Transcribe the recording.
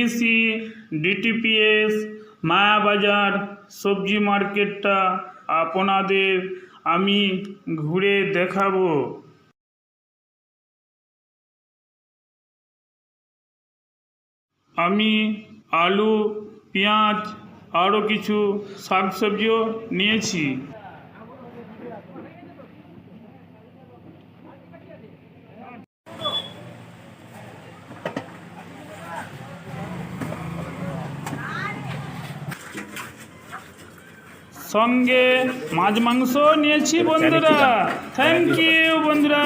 DBC ডিটিপিএস, Mayabazar, সবজি মার্কেটটা আপনাদের আমি ঘুরে দেখাবো। আমি আলু, পেঁয়াজ, আরও কিছু শাকসবজিও নিয়েছি। সঙ্গে মাছ মাংস নিয়েছি বন্ধুরা। থ্যাংক ইউ বন্ধুরা।